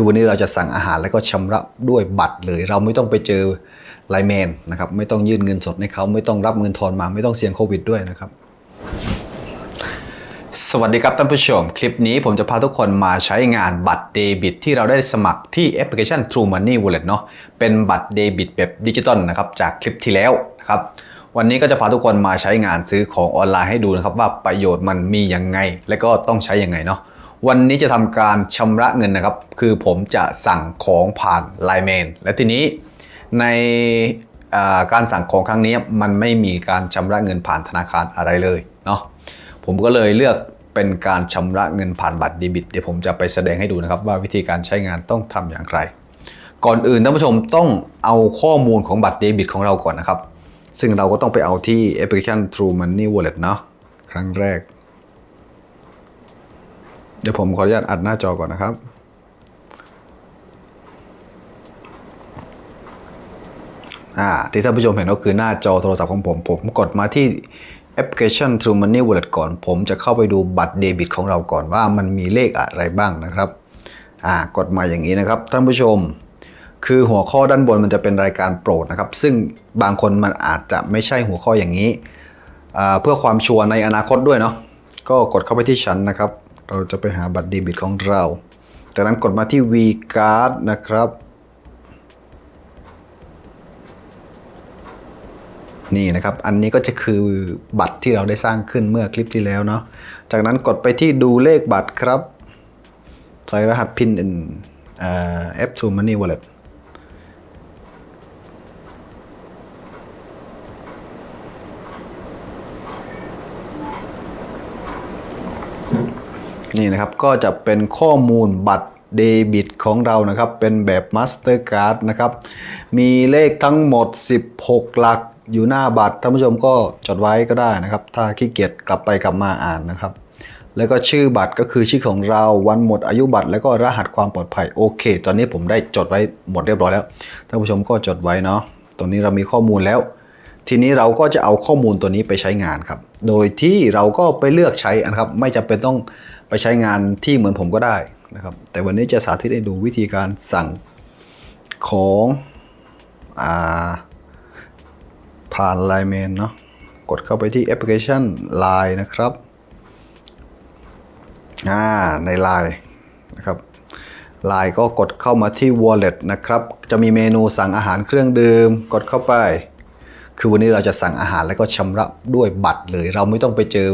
คือวันนี้เราจะสั่งอาหารแล้วก็ชำระด้วยบัตรเลย เราไม่ต้องไปเจอไลแมนนะครับไม่ต้องยื่นเงินสดให้เขาไม่ต้องรับเงินทอนมาไม่ต้องเสี่ยงโควิดด้วยนะครับ สวัสดีครับท่านผู้ชม คลิปนี้ผมจะพาทุกคนมาใช้งานบัตรเดบิต ที่เราได้สมัครที่แอปพลิเคชัน True Money Wallet เนาะเป็นบัตรเดบิตแบบดิจิตอลนะครับจากคลิปที่แล้วนะครับวันนี้ก็จะพาทุกคนมาใช้งานซื้อของออนไลน์ให้ดูนะครับว่าประโยชน์มันมียังไง และก็ต้องใช้ยังไงเนาะ วันนี้จะทำการชำระเงินนะครับ คือผมจะสั่งของผ่านไลน์แมนและทีนี้ในการสั่งของครั้งนี้มันไม่มีการชำระเงินผ่านธนาคารอะไรเลยเนาะผมก็เลยเลือกเป็นการชำระเงินผ่านบัตรเดบิตเดี๋ยวผมจะไปแสดงให้ดูนะครับ ว่าวิธีการใช้งานต้องทำอย่างไร ก่อนอื่นท่านผู้ชมต้องเอาข้อมูลของบัตรเดบิตของเราก่อนนะครับ ซึ่งเราก็ต้องไปเอาที่แอปพลิเคชัน True Money Wallet เนาะครั้งแรก เดี๋ยวผมขออนุญาตอัดหน้าจอก่อนนะครับ อ่า ที่ท่านผู้ชมเห็นก็คือหน้าจอโทรศัพท์ของผม ผมกดมาที่แอปพลิเคชัน True Money Wallet ก่อน ผมจะเข้าไปดูบัตรเดบิตของเราก่อนว่ามันมีเลขอะไรบ้างนะครับ อ่ากดมาอย่างนี้นะครับ ท่านผู้ชม คือหัวข้อด้านบนมันจะเป็นรายการโปรดนะครับ ซึ่งบางคนมันอาจจะไม่ใช่หัวข้ออย่างนี้อ่าเพื่อความชัวร์ในอนาคตด้วยเนาะ ก็กดเข้าไปที่ชั้นนะครับ เราจะไปหาบัตรเดบิตของเรา จากนั้นกดมาที่ V Card นะครับ นี่นะครับ อันนี้ก็จะคือบัตรที่เราได้สร้างขึ้นเมื่อคลิปที่แล้วเนาะ จากนั้นกดไปที่ดูเลขบัตรครับ ใส่รหัสพินอินแอป True Money Wallet นี่นะครับก็จะเป็นข้อมูลบัตรเดบิตของเรานะครับเป็นแบบ Mastercard นะครับมีเลขทั้งหมด 16 หลักอยู่หน้าบัตรท่านผู้ชมก็จดไว้ก็ได้นะครับ ถ้าขี้เกียจกลับไปกลับมาอ่านนะครับ แล้วก็ชื่อบัตรก็คือชื่อของเราวันหมดอายุบัตร แล้วก็รหัสความปลอดภัยโอเค ตอนนี้ผมได้จดไว้หมดเรียบร้อยแล้วท่านผู้ชมก็จดไว้เนาะตรงนี้เรามีข้อมูลแล้ว ทีนี้เราก็จะเอาข้อมูลตัวนี้ไปใช้งานครับ โดยที่เราก็ไปเลือกใช้นะครับ ไม่จำเป็นต้อง ไปใช้งานที่เหมือนผมก็ได้นะครับ แต่วันนี้จะสาธิตให้ดูวิธีการสั่งของอ่าผ่าน Line Man เนาะกดเข้าไปที่แอปพลิเคชัน Line นะครับอ่าใน Line นะครับ Line ก็กดเข้ามาที่ Wallet นะครับ จะมีเมนูสั่งอาหารเครื่องดื่มกดเข้าไป คือวันนี้เราจะสั่งอาหารแล้วก็ชำระด้วยบัตรเลย เราไม่ต้องไปเจอ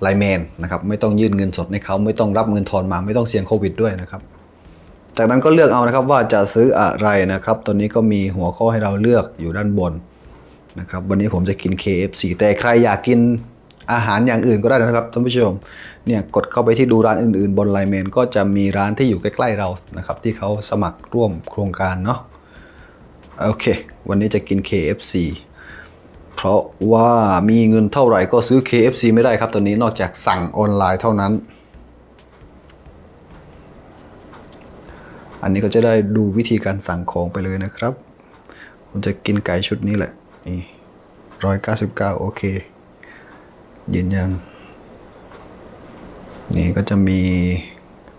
ไลแมนนะครับไม่ต้องยื่นเงินสดให้เขาไม่ต้องรับเงินทอนมาไม่ต้องเสี่ยงโควิดด้วยนะครับจากนั้นก็เลือกเอานะครับว่าจะซื้ออะไรนะครับตอนนี้ก็มีหัวข้อให้เราเลือกอยู่ด้านบนนะครับวันนี้ผมจะกิน KFC แต่ใครอยากกินอาหารอย่างอื่นก็ได้นะครับท่านผู้ชมเนี่ยกดเข้าไปที่ดูร้านอื่นๆ บนไลน์แมนก็จะมีร้านที่อยู่ใกล้ๆเรานะครับที่เขาสมัครร่วมโครงการเนาะโอเค วันนี้จะกิน KFC เพราะว่ามีเงินเท่าไหร่ก็ซื้อ KFC ไม่ได้ครับตอนนี้นอกจากสั่งออนไลน์เท่านั้น อันนี้ก็จะได้ดูวิธีการสั่งของไปเลยนะครับ ผมจะกินไก่ชุดนี้แหละ นี่ร้อยเก้าสิบเก้าโอเคยืนยันนี่ก็จะมี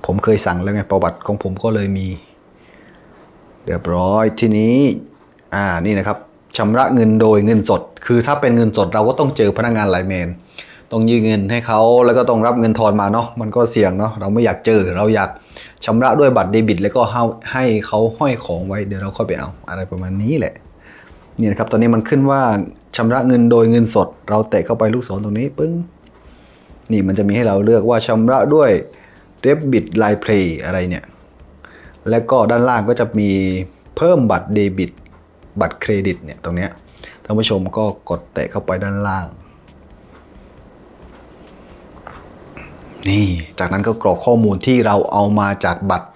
ผมเคยสั่งแล้วไงประวัติของผมก็เลยมีเรียบร้อยทีนี้ อ่านี่นะครับ ชำระเงินโดยเงินสด คือถ้าเป็นเงินสดเราก็ต้องเจอพนักงานไลน์แมนต้องยื่นเงินให้เขาแล้วก็ต้องรับเงินทอนมาเนาะมันก็เสี่ยงเนาะเราไม่อยากเจอเราอยากชำระด้วยบัตรเดบิต แล้วก็ให้เขาห้อยของไว้เดี๋ยวเราค่อยไปเอาอะไรประมาณนี้แหละนี่นะครับตอนนี้มันขึ้นว่าชำระเงินโดยเงินสด เราแตะเข้าไปลูกศรตรงนี้ปึ้งนี่มันจะมีให้เราเลือกว่าชำระด้วยเดบิตไลน์เพลย์อะไรเนี่ยแล้วก็ด้านล่างก็จะมีเพิ่มบัตรเดบิต บัตรเครดิตเนี่ยตรงเนี้ยท่านผู้ชมก็กดแตะเข้าไปด้านล่าง นี่จากนั้นก็กรอกข้อมูลที่เราเอามาจากบัตร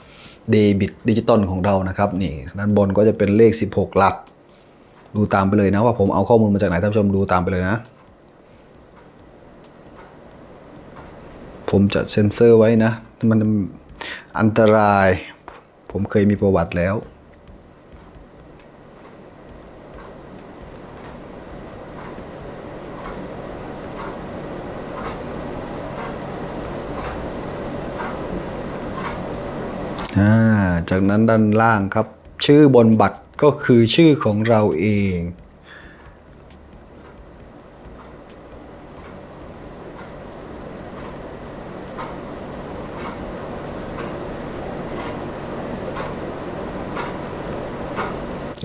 เดบิตดิจิตอลของเรานะครับนี่ด้านบนก็จะเป็นเลข 16 หลัก ดูตามไปเลยนะว่าผมเอาข้อมูลมาจากไหนท่านผู้ชมดูตามไปเลยนะ ผมจะเซ็นเซอร์ไว้นะ มันอันตราย ผมเคยมีประวัติแล้ว จากนั้นด้านล่างครับ ชื่อบนบัตรก็คือชื่อของเราเอง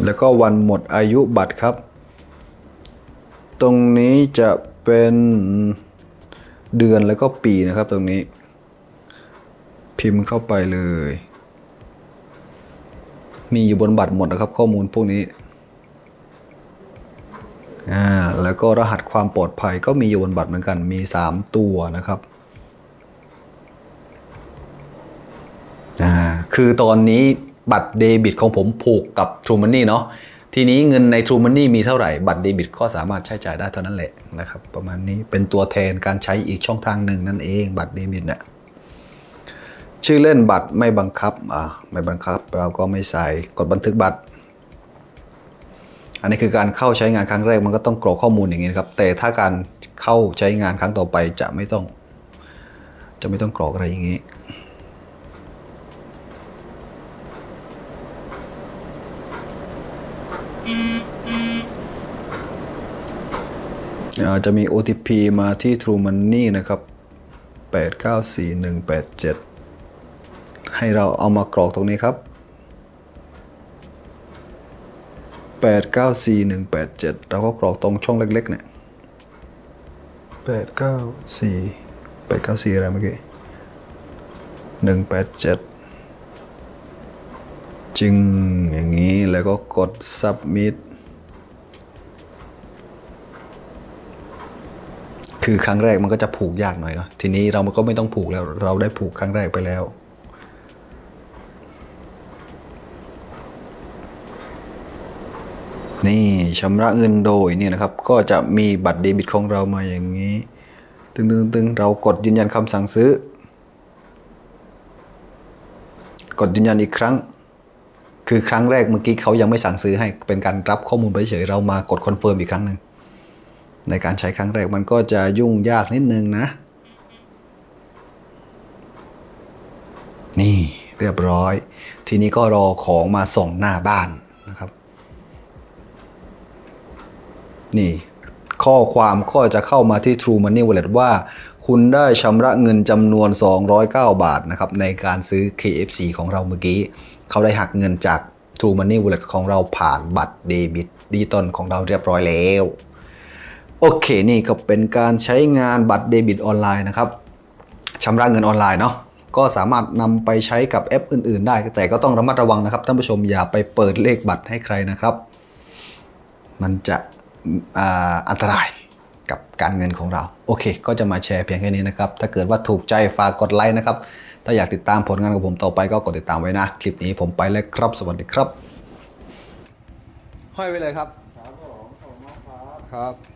แล้วก็วันหมดอายุบัตรครับ ตรงนี้จะเป็นเดือนแล้วก็ปีนะครับตรงนี้ พิมพ์เข้าไปเลย มีอยู่บนบัตรหมดนะครับ ข้อมูลพวกนี้อ่าแล้วก็รหัสความปลอดภัยก็มีอยู่บนบัตรเหมือนกันมี 3 ตัวนะครับอ่าคือตอนนี้บัตรเดบิตของผมผูกกับ True Money เนาะทีนี้เงินใน True Money มีเท่าไหร่บัตรเดบิตก็สามารถใช้จ่ายได้เท่านั้นแหละนะครับ ประมาณนี้เป็นตัวแทนการใช้อีกช่องทางหนึ่งนั่นเองบัตรเดบิตเนี่ย ชื่อเล่นบัตรไม่บังคับอ่าไม่บังคับ เราก็ไม่ใส่กดบันทึกบัตร อันนี้คือการเข้าใช้งานครั้งแรกมันก็ต้องกรอกข้อมูลอย่างนี้นครับ แต่ถ้าการเข้าใช้งานครั้งต่อไปจะไม่ต้อง จะไม่ต้องกรอกอะไรอย่างนี้อาจจะมี OTP มาที่ True Money นะครับ 894187 ให้เราเอามากรอกตรงนี้ครับ894187เราก็กรอกตรงช่องเล็กๆเนี่ย894 894 อะไรเมื่อกี้187 จึงอย่างนี้แล้วก็กด submit คือครั้งแรกมันก็จะผูกยากหน่อยเนาะทีนี้เราก็ไม่ต้องผูกแล้ว เราได้ผูกครั้งแรกไปแล้ว นี่ชำระเงินโดยนี่นะครับ ก็จะมีบัตรเดบิตของเรามาอย่างนี้ ตึงตึงตึงเรากดยืนยันคำสั่งซื้อ กดยืนยันอีกครั้ง คือครั้งแรกเมื่อกี้เขายังไม่สั่งซื้อให้เป็นการรับข้อมูลไปเฉยเรามากดคอนเฟิร์มอีกครั้งหนึ่งในการใช้ครั้งแรกมันก็จะยุ่งยากนิดนึงนะ นี่เรียบร้อย ทีนี้ก็รอของมาส่งหน้าบ้านนะครับ นี่ข้อความก็จะเข้ามาที่ True Money Wallet ว่า คุณได้ชำระเงินจำนวน 209 บาทนะครับในการซื้อ KFC ของเราเมื่อกี้ เขาได้หักเงินจาก True Money Wallet ของเราผ่านบัตรเดบิตดิจิตอลของเราเรียบร้อยแล้ว โอเคนี่ก็เป็นการใช้งานบัตรเดบิตออนไลน์นะครับชำระเงินออนไลน์เนาะก็สามารถนำไปใช้กับแอปอื่น ๆ ได้ แต่ก็ต้องระมัดระวังนะครับท่านผู้ชมอย่าไปเปิดเลขบัตรให้ใครนะครับ มันจะ อันตรายกับการเงินของเรา โอเค ก็จะมาแชร์เพียงแค่นี้นะครับ ถ้าเกิดว่าถูกใจฝากกดไลค์นะครับ ถ้าอยากติดตามผลงานของผมต่อไปก็กดติดตามไว้นะ คลิปนี้ผมไปแล้วครับ สวัสดีครับ ห้อยไปเลยครับ ครับผมขอบคุณมากครับ ครับ